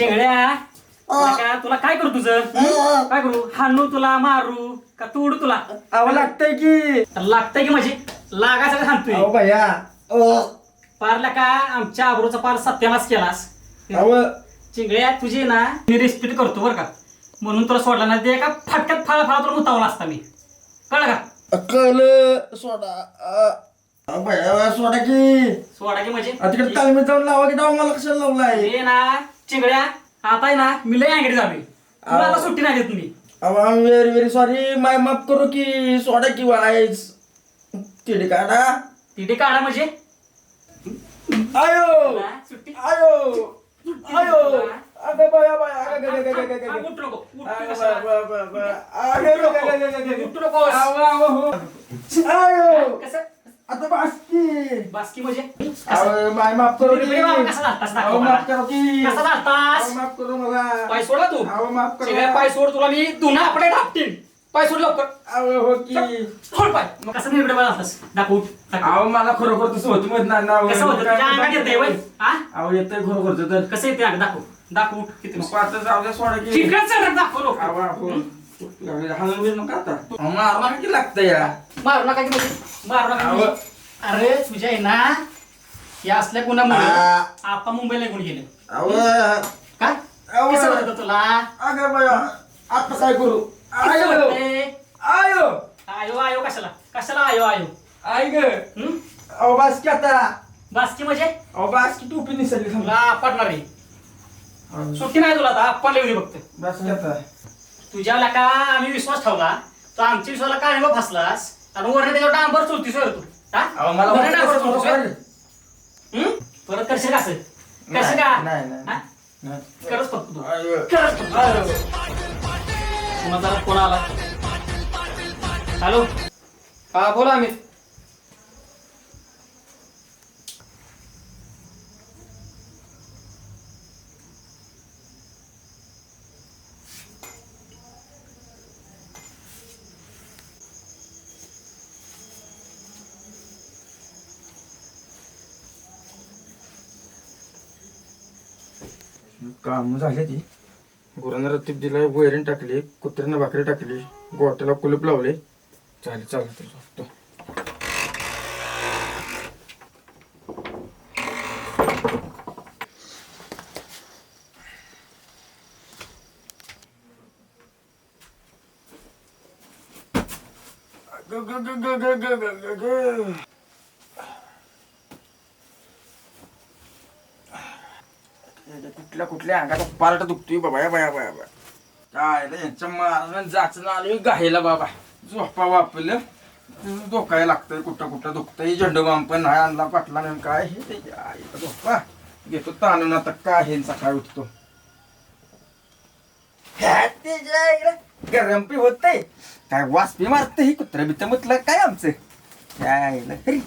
शेंगड्या? तुला काय तुला काय करू तुझं? हं? काय करू? हाणू तुला मारू का तोडू तुला? अहो लागतंय की. लागतंय की म्हणजे? लागायचं हाणतोय अहो भैया. अहो पारला का? आमच्या आबरूचा पार सत्यानाश केलास. अहो. चिंगड्या तुझी ना मी रिस्पेक्ट करतो बरं का. म्हणून तुला सोडला ना ते एका फाटक्यात फाळा फाळा तुला मुतावला असता मी. कळलं का? कळलं. सोडा. अ, अहो भैया सोडा की. सोडा की म्हणजे? आता तिकडे तालमीत जाऊन लावा की डाव मला कशाला लावलाय? हे ना चिंगड्या आता आहे ना मी लय अँग्री झालोय. तुला आता सुट्टी नाही देत मी. अहो I very very sorry my माफ करू की सोडा की वाईस तिडे काढा. तिथे काढा म्हणजे? आयो. सुट्टी? आयो. आयो. अगं बाया बाया अगं गं गं गं गं गं गं. उठू नको उठू अगं कशाला? बाया बाया बाया. अगं गं गं गं गं गं गं. उठू नकोस. आव, आव, हो. आयो. कसं? आता बस की बास्की म्हणजे? कसं? अहो, माय माफ करू की तुम्ही बघा कसा झालतास? दाखव अहो, मला. माफ करू की कसा झालतास? माफ करू मला. पाय सोडा तू. अहो माफ करू पाय सोड तुला मी दुना आपले टाकतील पाय सोड लवकर. अहो हो की. सोड पाय. मग कसं निर्णय झालतास दाखव उठ, दाखव. अहो मला खरोखर तसं होतं माहीत नाही ना कसं होतं? तुझ्या अंगात येतंय वय? हा अहो येतंय खरोखर तर. कसं येते दाखव. दाखव उठ किती आता जाऊ द्या सोडा की. दाखव लोक अहो, अहो. हलवून बिलवून नका आता? अहो, की लागतं या? मारू नका की म्हणजे मारू नका की अहो. म्हणजे. अरे तुझ्या आहे ना या असल्या गुन्ह्यामुळे आ. आपा मुंबईला निघून गेले. कसं होतं तुला? अगं बाया आता काय करू? कसं आयो. वाटतंय? आयो. आयो आयो कशाला? कशाला आयो आयो? आई ग. हं? अहो बास की आता. बास्की म्हणजे? अहो बास की टोपी निसरली तुला पडणार आहे. अहो, सुट्टी नाही तुला आता लिहून बघतो बास की आता. तुझ्याला का आम्ही विश्वास ठेवला तो आमच्या विश्वासाला काय मग फसलास आणि वरने त्याच्यावर डांबर चोलतीस वर तू हा? अहो मला डांबर कसं. वर? हं? परत करशील कसं कसं नाही, का नाही, नाही. हा? नाही. करच फक्त तू आयो. करच फक्त आयो. पुन्हा जरा फोन आला हॅलो हा बोला अमित काम झाले ती. गुरांना रतीब दिलाय वैरण टाकली कुत्र्यानं भाकरी टाकली गोट्याला कुलूप लावले. चालेल चालेल तर झोपतो. ग- ग- ग- ग- ग- ग- ग- ग- ग. कुठल्या कुठल्या अंगाचा पार्ट दुखतोय बाबा या बाया बाया बाया. काय रे, यांच्या मारण जाचन आलोय गाहेला बाबा. झोपा वापरलं. धोकाय लागतंय कुठं कुठं दुखतंय. झेंडू बाम पण नाही आणला पाटला नेम काय हे? ते आईला झोपा. घेतो ताणून आता काय हे सकाळी उठतो. ह्या गरम पी होतंय. काय वास पी मारते ही कुत्रा बित्र म्हटलं काय आमचं? काय अरे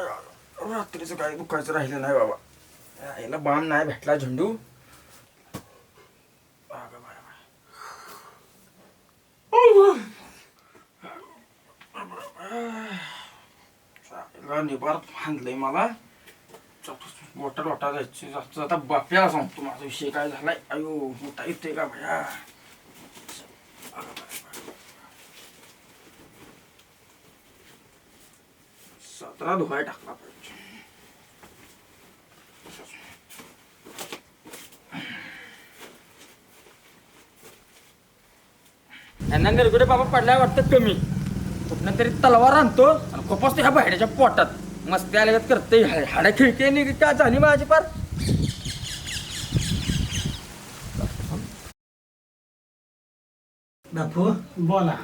रात्रीचं काय दुखायचं राहिलं नाही बाबा. याला बाम नाही भेटला झेंडू. बाय निबार फांदलंय मला. मोठा लोटा जायची जास्त. आता बाप्याला सांगतो माझा विषय काय झालाय. अयो मोठा येतोय का भया? सतरा धुवाय टाकला पाहिजे. यांना निरगुडे बाबा पडल्या वाटतं कमी. कुठनं तरी तलवार आणतो आणि खोपसतो ह्या बाहेरच्या पोटात. मस्ती आल्यागत करते हाड्या खिळके निघ काय झाली माझी पार? बापू बोला.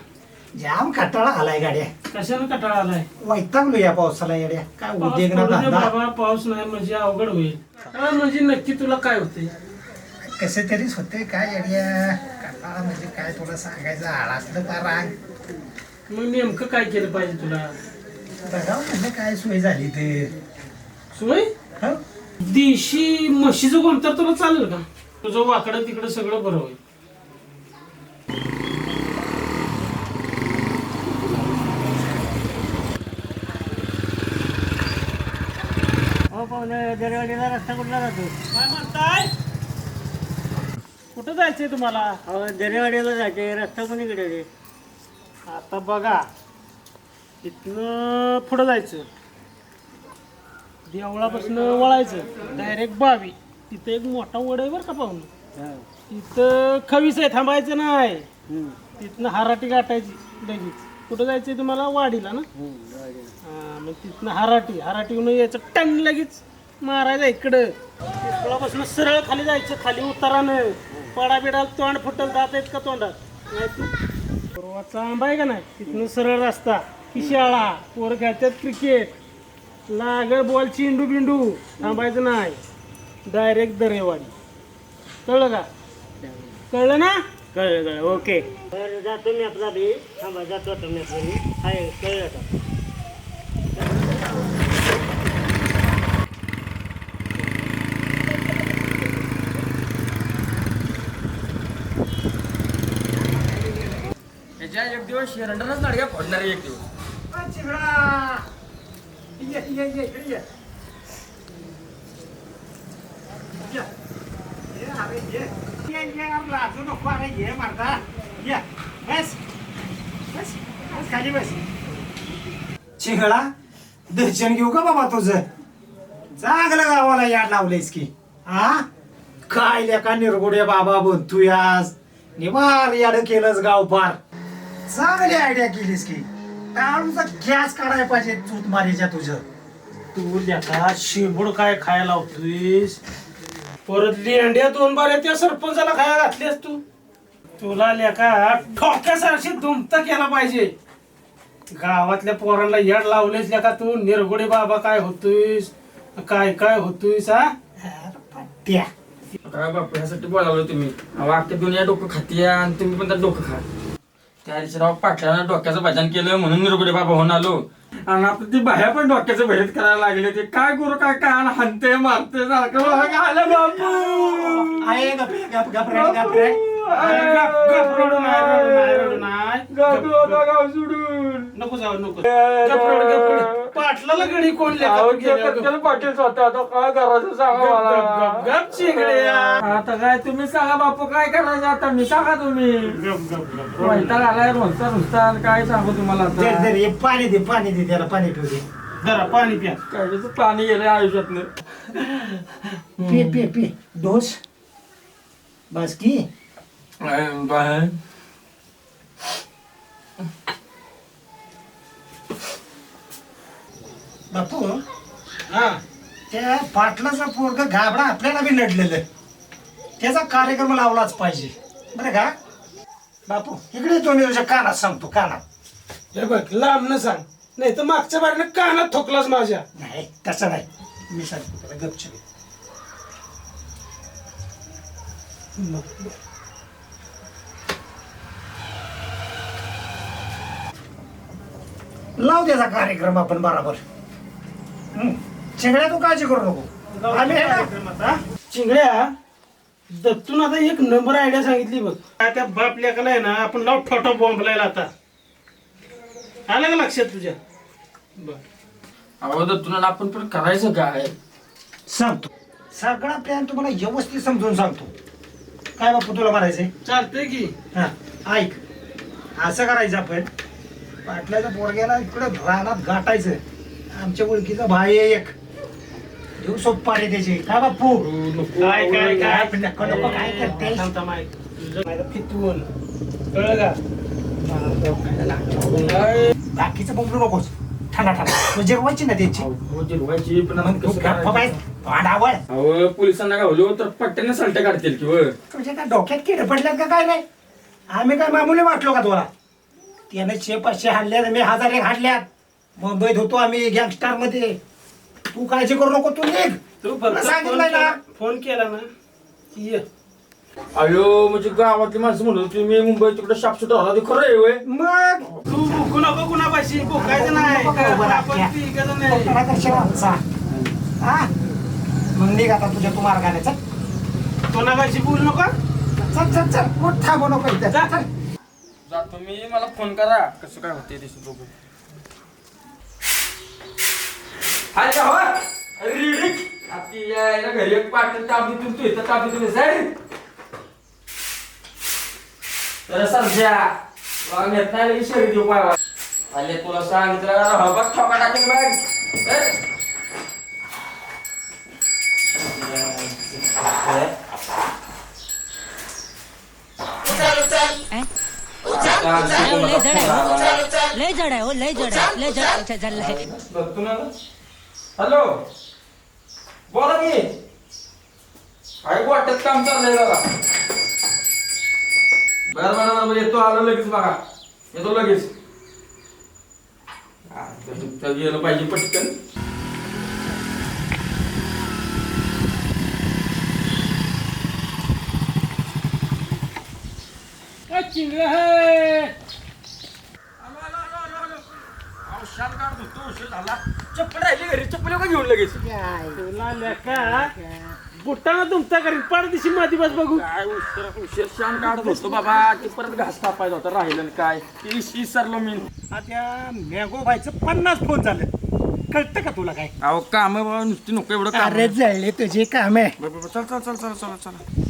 जाम कटाळा आलाय गाड्या. कशाला कटाळा आलाय? वैतागलो या पावसाला येड्या. काय पाऊस उद्योग ना पडू दे धंदा. बाबा पाऊस नाही म्हणजे अवघड होईल. काय म्हणजे नक्की तुला काय होते? कसं तरीच होते काय येड्या? कटाळा म्हणजे काय तुला सांगायचं? आळातलं पारांग मग नेमकं काय केलं पाहिजे तुला? बघावं म्हणलं काय सोय झाली ते? सोय? हं? देशी म्हशीचं गोमतर तुला चालेल का? तुझं वाकडं तिकडं सगळं बरं होईल. पाहुणे दरवाडीला रस्ता कुठला जातो? काय म्हणताय? कुठं जायचंय तुम्हाला? अहो दरेवाडीला जायचे रस्ता कोणीकडे रे आता बघा इथनं पुढं जायचं. देवळापासून वळायचं डायरेक्ट बावी. तिथं एक मोठा वड आहे बरं का पाहुणं? तिथं खवीस आहे थांबायचं नाही. तिथनं हराटी गाठायची लगेच. कुठं जायचंय तुम्हाला? वाडीला ना? हा, मग तिथनं हराटी. हराटीहून यायचं. टन लगेच मारायचं इकडं. पिंपळापासून सरळ खाली जायचं. खाली उतारानं. पडा बिडा तोंड फुटल जात आहेत का तोंडात? नाही तू पूर्वाचा आंबा आहे का नाही? तिथनं सरळ रस्ता. किशाळा शाळा. पोरं खेळतात क्रिकेट लागळ बॉल चिंडू बिंडू. थांबायचं नाही. डायरेक्ट दरेवाडी. कळलं का? कळलं ना? कळलं कळलं. ओके. बरं जातो मी आपला बी. थांबा जातो आता मी आपला बी. आहे कळलं आता. याच्या एक दिवस शेरंडनच नाडक्या फोडणार आहे एक दिवस. ये, लाजू नको, अरे, ये, बस. बस, बस, खाली बस. चिंगळा दर्शन घेऊ का बाबा तुझं? चांगलं गावाला याड लावलेस की हा काय लेका निरगुडे बाबा बनतोय आज निवार याड केलंस गाव पार. चांगली आयडिया केलीस की. टाळूचा गॅस काढायला पाहिजे चूत मारीच्या तुझं. तू लेका शिंबूड काय खायला लावतोयस? परत लेंड्या दोन बाऱ्या त्या सरपंचाला खायला घातलीस तू. तुला लेका ठोक्यासारखी दुमता केला पाहिजे. गावातल्या पोरांना येड लावलेस लेका तू. निरगुडे बाबा काय होतोयस? काय काय होतोयस हा? पट्ट्या. काय बापू ह्यासाठी बोलावलं तुम्ही. अहो अख्ख्या दुनिया डोकं खाती आणि तुम्ही पण त्यात डोकं खा. त्या दिवशी राव पाटलानं डोक्याचं भजन केलं म्हणून निरगुडे बाबा होऊन आलो. आणि आता ती बाह्या पण डोक्याचं भजन करायला लागले ते काय करू काय काय हनते मारते सारखं आलं बापू आहे गाव सोडून नको जाऊ नको पाटलाला गडी कोण अहो, गप. त्याला पाटील स्वतः आता काय करायचं सांगा गप, मला चिंगड्या. आता काय तुम्ही सांगा बापू काय करायचं आता मी सांगा तुम्ही वैताग आलाय रोजचा नुसता काय सांगू तुम्हाला आता पाणी दे पाणी दे त्याला पाणी पिऊ दे जरा पाणी प्या काय पाणी गेलंय आयुष्यातनं पे पे पे डोस बस की बाहेर बापू हा. त्या पाटलाचा पोरग घाबरा आपल्याला बी नडलेलं. त्याचा कार्यक्रम लावलाच पाहिजे. बरं का? बापू इकडे तो मी तुझ्या कानात सांगतो कानात. हे बघ लांब न सांग. नाही तर मागच्या बारीनं कानात ठोकलास माझ्या. नाही तसं नाही. मी सांगतो त्याला गपचूप लाव त्याचा कार्यक्रम आपण बरोबर. हं. चिंगड्या तू काळजी करू नको. आम्ही आहे ना? चिंगड्या दत्तून आता एक नंबर आयडिया सांगितली बघ. काय त्या बाप लेकाला आहे ना आपण लाव ठोठा बॉम्ब लायला आता. आलं का लक्षात तुझ्या? बर. अहो दत्तून आपण पण करायचं काय? सांगतो. सगळा प्लॅन तुम्हाला व्यवस्थित समजून सांगतो. काय बापू तुला मारायचंय चालतंय की. हा ऐक. असं करायचं आपण पाटल्याच्या पोरग्याला इकडं रानात गाठायचं आमच्या ओळखीचा भाई आहे एक. देऊ सोप्पा रे त्याचे. काय बापू काय काय काय? आपण नको नको काय करते फितवून कळलं का? बाकीचं बोलू नकोस. ठाणा ठाणा तू जिरवायची ना त्यांची. जिरवायची पण मग गप्पा अहो पोलिसांना गावलो तर पट्ट्याने सलट्या काढतील की वर तुझ्या काय डोक्यात किड पडल्यात का काय नाही आम्ही काय मामुली वाटलो का तुला? त्याने शे पाचशे हाणल्यात मी हजार एक हाणल्यात. मुंबईत होतो आम्ही गँगस्टारमध्ये. तू काळजी करू नको तू निघ. तू तुला फक्त सांगितलंय फोन ना. केला- फोन केला ना की ये. अयो म्हणजे गावातली माणसं म्हणत होती मी मुंबई तिकडे शापसूट राहला ते खरं आहे होय. मग? तू भुकू नको कुणापाशी भुकायचं नाही. आपण तिघंजण नाही. करा कशाला आमचा हा? मग निघ आता तुझ्या तू मार्गाने. चल. कोणापाशी बोलू नका? चल चल चल. मोठ थांबू नको इथं. जा. तुम्ही मला फोन करा. कसं काय होते दिसत बघू हाय हो? रिडिक आती यायला घरी एक पाटील तू इथं जाईल तर समजा वाग येत नाही लगे शरीर देऊ आले तुला सांगितलं का हा बघ ठोका टाकेल लय जड आहे हो. लय जड आहे हो लय जड आहे लय जड अच्छा चाललंय हॅलो बोला की काय वाटत काम चाललंय जरा बरं बरं बरं येतो आलो लगेच बघा येतो लगेच हा, तर गेलं पाहिजे पटकन चिंगळं आहे चप्पल राहिली घरी चप्पल का घेऊन लगेच तुला लेका बुटाना तुमचा घरी पाडदिशी माती बस बघू. काय उशीर उशीर. शान काढत होतो बाबा. ते परत घास कापायचा होता राहिलं काय. ते मी. त्या मॅगो बायचं पन्नास फोन झालं. कळतं का तुला काय? अहो काम बाबा नुसती नको एवढं काम. अरे जळले तुझे काम. आहे चल चल चल चल चल चल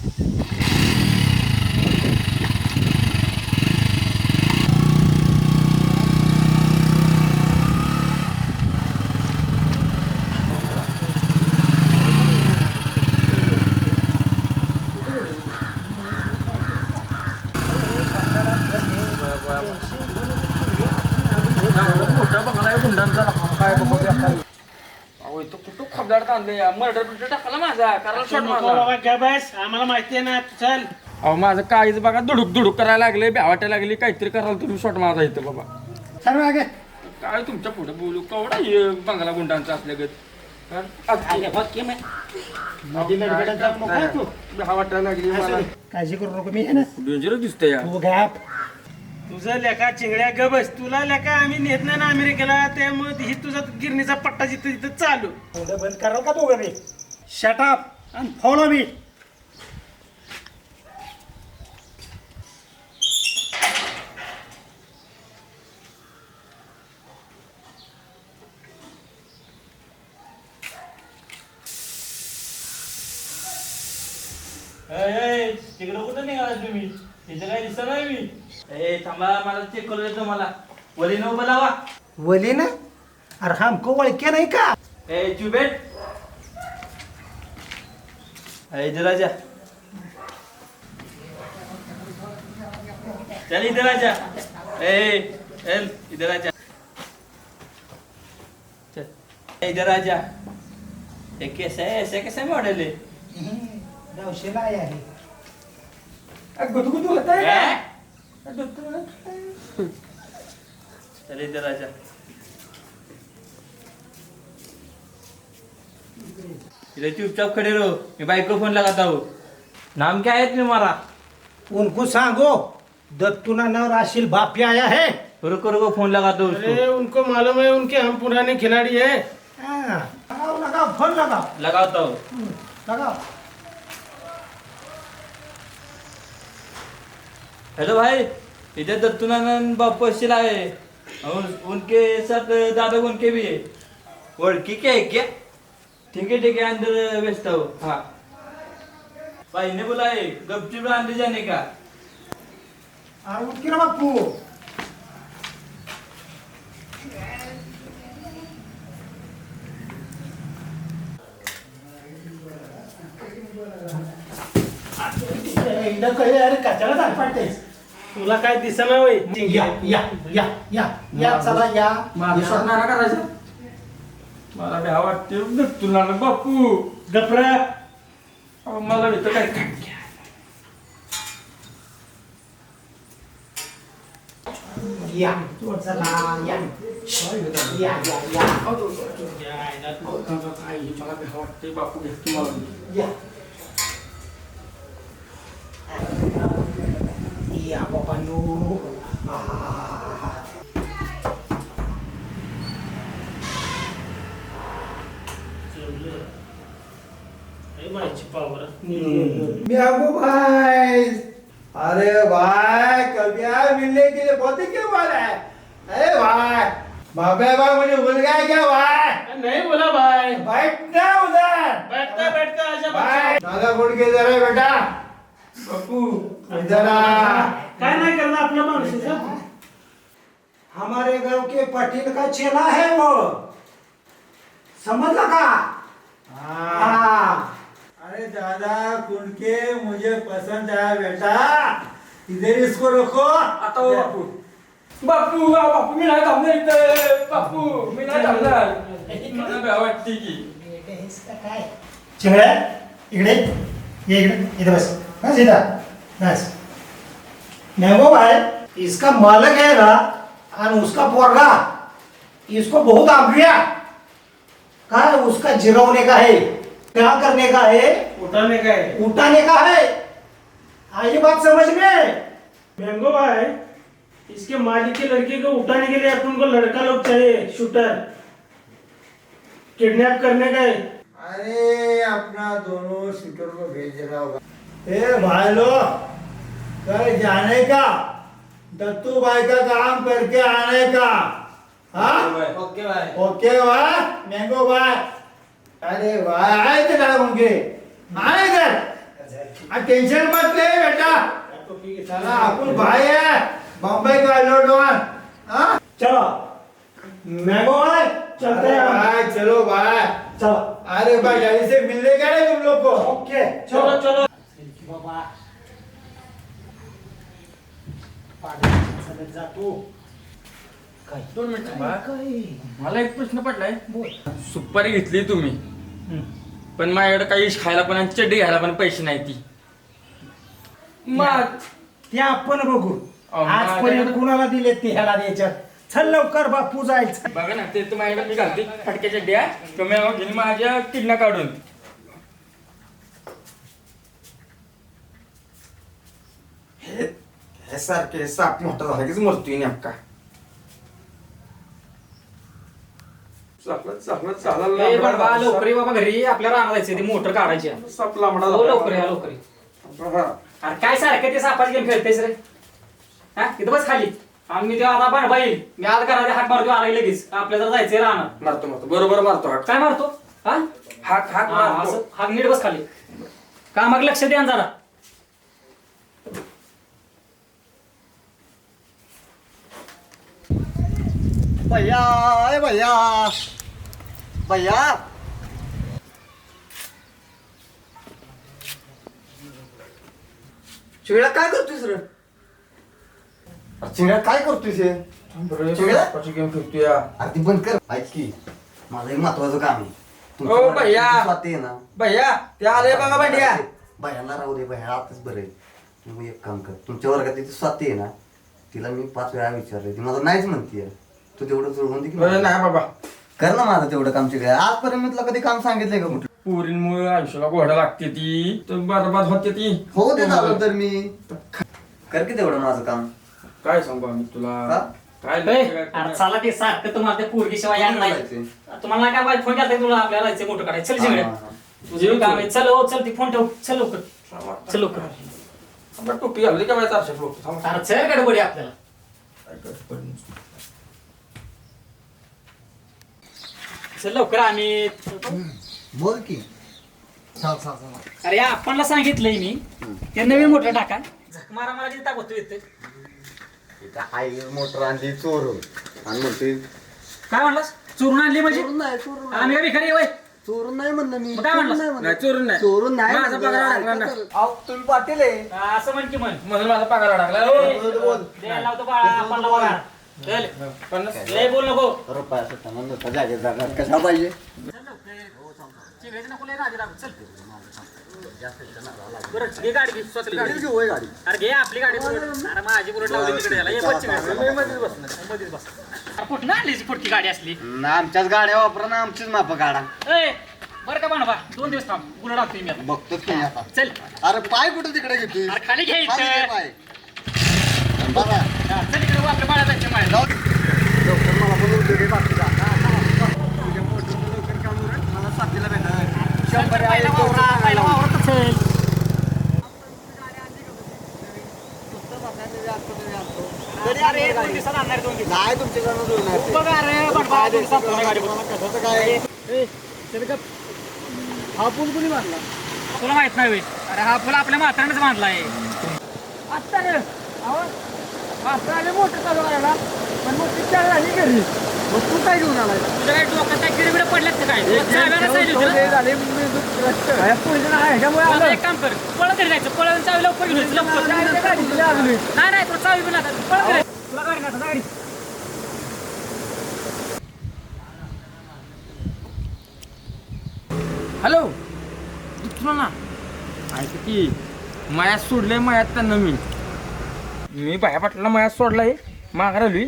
मोठा बंगला आहे गुंडांचा काय बघू दे आता. अहो इथं कुठं खबदार आणले मर्डर बिर्डर टाकला माझा कारण शॉट मारला बस. आम्हाला माहिती आहे ना चल. अहो माझं काळीच बघा दुडूक दुडूक करायला लागले भ्यावाट्या लागली काहीतरी करायला तुम्ही शॉट मारा इथं बाबा. सर्व मागे काय तुमच्यापुढे बोलू? केवढा हे बंगला गुंडांचा असल्यागत? मध्ये लडगडत जाऊ नको तू भ्यावाट्या लागली मला. काळजी करू नको मी आहे ना. दिसतंय यार. तू गॅप तुझं लेखा चिंगड्या ग बस. तुला लेखा आम्ही नेत नाही ना अमेरिकेला त्यामुळे ही तुझा गिरणीचा पट्टा जिथं तिथं चालू. थोडं बंद कराल का दोघं मी शटअप आणि फॉलो मी तिकडे कुठं निघाला तुम्ही? तिथे काय दिसत नाही मी. ए थांबा मला चेक करू देतो मला. वली न उभं लावा वली ना अरे हमको नाही का? ए चुबेट ए इधर आजा चल इधर आजा ए चल इधर आजा चल. ए, इधर आजा ये कैसा है ऐसे कैसे मॉडल है. गुदगुद होत हैं? चल इधर आजा इधर चुपचाप खड़े रहो. मैं बाइक को फोन लगाता हूँ नाम क्या है तुम्हारा उनको सांगो दत्तूना नाव राशील बापी आया है. रुको रुको फोन लगाता हूँ उसको. अरे उनको मालूम है उनके हम पुराने खिलाड़ी है। हाँ, लगाओ लगाओ फोन लगाओ। लगाता हूँ लगाओ। हेलो भाई इधर दत्तूनंद बापू अशील आहे. और उनके साथ दादा उनके भी है ओळखी क्या है क्या? ठीक है ठीक है अंदर व्यस्त हो हाँ. भाई ने बोला है गपचूप अंदर जाने का? अरे उठकी ना बापू अरे कशाला झाडपाडतेस तुला काय दिसना होय या या या या या चला या माझं शॉट नाही ना करायचं मला भ्या वाटते तुला ना बापू गपरा अहो, मला इथं काय या चला या या या या काय मला भ्या वाटते बापू घेतो मला या या बाबांनो भाई अरे भाई कभी आए मिलने के लिए बहुत ही क्यों बोला है अरे भाई बाबा भाई मुझे भूल गया क्या भाई नाही बोला बाय बैठना उधर बैठता बैठता आजा भाई दादा गुड के है बेटा। इधर आ काय नाही करणार आपल्या माणसाचं? हमारे गांव के पटेल का चेला है वो? समझ लगा हाँ. अरे दादा कुंडके मुझे पसंद आया बेटा. इधर इसको रखो. आता हो बापू. बापू बापू मी नाही थांबणार इथे. बापू मी नाही थांबणार. मला भ्या वाटते की. चिंगड़े इकडे. ये इकडे. इधर बस. बस इधर बस। मैंगो भाई इसका मालक है ना और उसका पोरगा इसको बहुत आंबिया का है उसका जिरवने का है? क्या करने का है? उठाने काय उठाने का है? आई बात समझ में। मैंगो भाई इसके मालिक के लड़के को उठाने के लिए अपन को लड़का लोग चाहिए शूटर। किडनैप करने का है। अरे अपना दोनों शूटर को भेज रहा होगा। ए भाई लोग कल जाने का दत्तू भाई का काम करके आने का हाँ ओके बाय ओके भाई मैंगो भाई अरे भाई आए थे दादा उनके आए इधर टेंशन मत ले बेटा चला अपन भाई है बम्बई का लोडवान हाँ चलो मैंगो भाई चलते हैं भाई चलो भाई चलो अरे भाई जल्दी से मिलने का है तुम लोग को ओके चलो चलो बाबा. दोन मिनिट. थांबा. मला एक प्रश्न पडलाय. सुपारी घेतली तुम्ही. पण माझ्याकडे काही खायला पण आणि चड्डी घ्यायला पण पैसे नाही ती. मग ते आपण बघू. अहो, आजपर्यंत माझ्याकडे- कुणाला दिले ते ह्याला द्यायच्यात? चल लवकर बापू जायचं. बघा ना ते तर माझ्याकडे मी घालते. फटक्या चड्ड्या तुम्ही घेऊन माझ्या किडना काढून. हे सारखे साप मोठा झाला कीच मरतोय नेमका चालत चालत ए, बाबा लवकर ये बाबा घरी आपल्या राहणार जायचं ती मोटर काढायची आहे. साप लांबडा हो लवकर या लवकर ये. हा. अरे काय सारखं ते सापाची गेम खेळतेस रे हा इथं बस खाली आणि मी तेव्हा आता बनवा येईल मी आज घरात हाक मारतो आला लगेच आपल्याला जर जायचंय राहणार मारतो मारतो बरोबर मारतो हाक काय मारतो हा हाक हाक हा, मारतो असं हाक नीट बस खाली कामाक लक्ष द्या ना जरा भैया भैया। भैया। चिंगड्या काय करतोय सर चिंगड्या काय करतोय से चिंगड्या? गेम खेळतोय अरे ती बंद कर. ऐक की माझं एक महत्वाचं काम आहे. तुमचं ओ, मला भैया. किती स्वाती आहे ना? भैया ते आले बघा भांड्या भैयाला राहू दे भैया आताच बरं आहे. तुम्ही एक काम कर तुमच्या वर्गात स्वाती आहे ना? तिला मी पाच वेळा विचारले ती मला नाहीच म्हणतीये. तू तेवढं जुळवून दे की बरं, मला. नाही बाबा. कर ना माझं तेवढं काम शिकाय आजपर्यंत मी तुला कधी काम सांगितलंय का कुठं पुरींमुळे आयुष्याला घोडा लागते ती. तर बरबाद होते ती. हो दे झालं तर मी. कर की तेवढं माझं काम. काय सांगू आम्ही तुला? काय ए, अरे चला ते सारखं तुम्हाला ते पोरगी शिवाय यायला नाही. बोलायचंय. तुम्हाला काय माहिती फोन केला तुला? आपल्याला जायचं मोठं काढायचं चल हा, हा, तुझे काम आहे. चल हो चल ती फोन ठेव. चल लवकर. चल लवकर. आपण टोपी घालली का लोक अरे चल गडबडी आपल्याला. चल लवकर आम्ही. बोल की. चाल चाल चाल. अरे आपणला सांगितलंय मी. ते नवीन मोठं टाका. झक मारा मला किती टाकतो येतं इथं. हाय मोटर आणली चोरून. आणि म्हणते काय म्हणलास? चोरून आणली म्हणजे? चोरून नाही चोरून नाही. आम्ही काय भिकारी वय चोरून नाही म्हणलं मी. मग काय चोरून म्हणलं? नाही म्हणलं. नाही चोरून नाही. चोरून नाही माझा म्हणलं. पगार अडकला ना. अहो, तुम्ही पाटील आहे. असं म्हण की म्हण. म्हणून माझा पगार अडकला. ए, बोल, बोल. द्यायला लावतो बाळा आपणला बघा चल. पन्नास. लय बोल नको. रुपया सुद्धा नव्हता जागेत जागा कशा पाहिजे? चिंगळीचं नको लय राजी राहू. चल बरं घे गाडी घे. स्वतःची गाडी. घेऊ होय गाडी. अरे घे आपली गाडी. बुलेट अरे माझी बुलेट लावली तिकडे याला. ये बस चिंगळी. मध्येच बस. अरे कुठं आणली ही फुटकी गाडी असली? ना आमच्याच गाड्या वापरा ना आमचीच माप काढा. ए बरं का बनवा दोन दिवस थांब. बुलेट आणतोय मी आता. बघतो की आता. चल. अरे पाय कुठे तिकडे घेतोय अरे खाली घे खाली घे इथं. पाय. बाबा. नाही तुमच्याकडनं जुळणार ते. बघ अरे बडबड दोन दिवसात आणणार गाडी बघ. कसं काय? हा पूल कुणी बांधला? तुला माहीत नाही. अरे हा फुल आपल्या म्हाताऱ्यानेच बांधलाय. आत्ता रे. आता आले मोठं चालू करायला. पण मग ती चार झाली घरी. मग तू काय घेऊन आलाय? तुझ्या काय डोक्यात काय किडबिड पडल्यात का काय? तुला? चाव्याला सांगितलं होतं ना? झाले ह्याच्यामुळे आता एक काम कर. पळत घरी जायचं. पळत चावी लवकर घेऊन यायचं, लवकर. नाही नाही तुला चावी पण आता पळत घरी. जायचं. तुला गाडी नाही, गाडी हॅलो? इथलो ना? ऐक की मायात सोडलंय मायात त्यांना मी. मी बाया पाटला मायात सोडलाय. माघार आलोय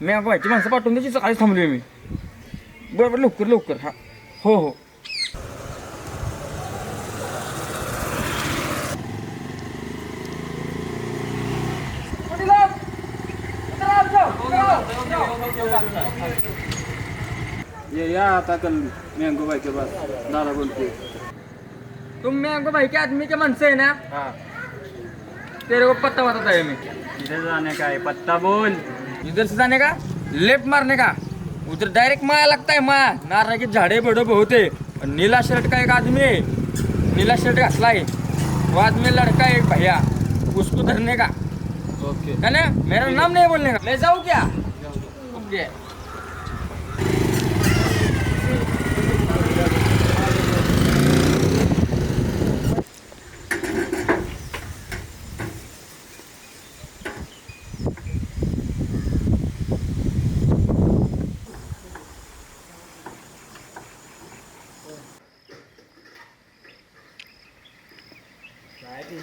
मी व्हायची माणसं पाठवून त्याची सकाळीच थांबलोय मी. बरं बरं लवकर लवकर. हा. हो हो. ये या आता कल मँगो बाई के पास दादा बोलते तुम मैंगो भाई के आदमी के मन से है. ना तेरे को पत्ता बताता है मैं इधर जाने का है पत्ता बोल। इधर से जाने का? लेफ्ट मारने का? उधर डायरेक्ट माया लगता है माया। नारळ के झाड़े बड़े बहुत है। नीला शर्ट का एक आदमी है। नीला शर्ट घासला है। वो आदमी लड़का है एक भैया। उसको धरने का। ओके। है ना? मेरा नाम नहीं बोलने का। मैं जाऊँ क्या?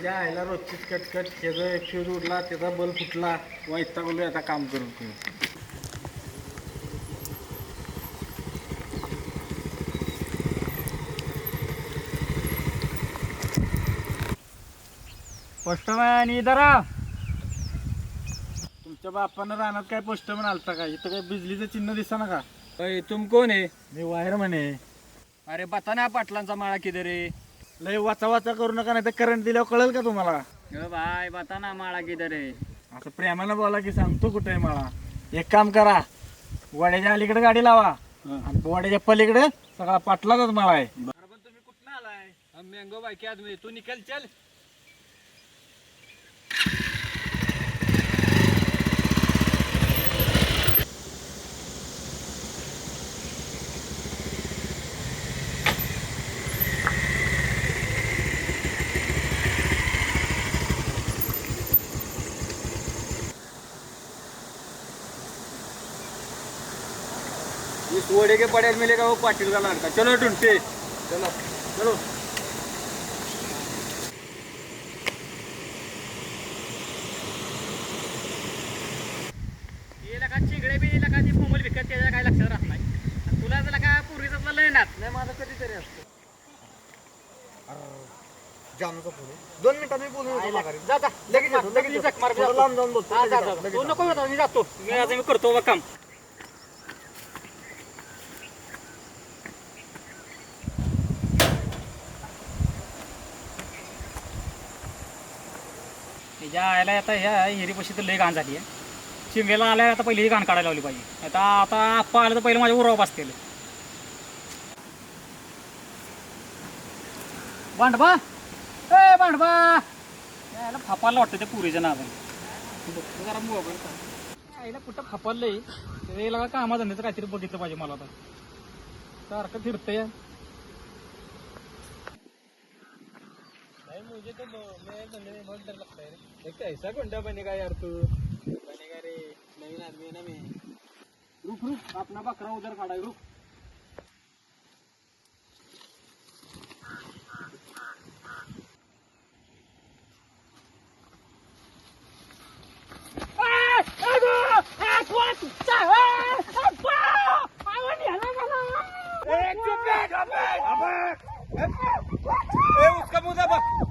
काय तिच्या आईला रोजचीच कटकट त्याचा एक शूज उडला त्याचा बल फुटला वैतागलोय आता काम करून. करून. पोस्टमॅन इधर आ. तुमच्या बापानं रानात काय पोस्टमॅन आलता का? इथं काय बिजलीचं चिन्ह दिसा ना का? अरे तुम कौन है मी वायर म्हणे. अरे बता ना पाटलांचा माळा किधर है लय वाचा वाचा करू नका नाही तर करंट दिल्यावर कळेल का तुम्हाला? अ भाई बता ना माळा किधर आहे. असं प्रेमानं बोला की सांगतो कुठे आहे मला एक काम करा वड्याच्या अलीकडे गाडी लावा. आणि वड्याच्या पलीकडे सगळा पाटलाच मला आहे. हम मैंगो भाई के आदमी तू निकल चल. इस वोड़े के पड़े मिलेगा वो पाटिल का लड़का. चलो ढूंढते चलो. चलो. का चिंगडे बी का ती विकत त्याच्या काय लक्षात राहत नाही. तुला जर का पूर्वीचा लय नात नाही माझं कधीतरी असतं. जानूचा फोन आहे. दोन मिनिटात मी बोलून येतो माघारी. जा जा. लगेच येतो, लगेच येतो. जख मार थोडं लांब जाऊन बोलतो, हा, लगेच जा, येतो, जा. लगेच तू येतो. नको येतो मी जातो. मी आज मी करतो काम त्याच्या आयला आता ह्या हिरीपाशी तर लई घाण झाली आहे. शिमग्याला आल्या आता पहिली ही घाण काढायला लावली पाहिजे. आता आता आप्पा आलं तर पहिलं माझ्या उराव बसतील भांडबा! ए भांडबा! यायला फापायला वाटतं त्या पुरीच्या नावाने. बघतो जरा मोबाईल आईला कुठं फापाललंय त्याला का कामा धंद्याचं काहीतरी बघितलं पाहिजे मला आता. सारखं फिरतंय. कैसा गुंडा बनेगा यार तू। बनेगा रे नवीन आदमी आहे ना मी। रुक रुक आपला बकरा उधर काढाय रुक। Hey, what's going on?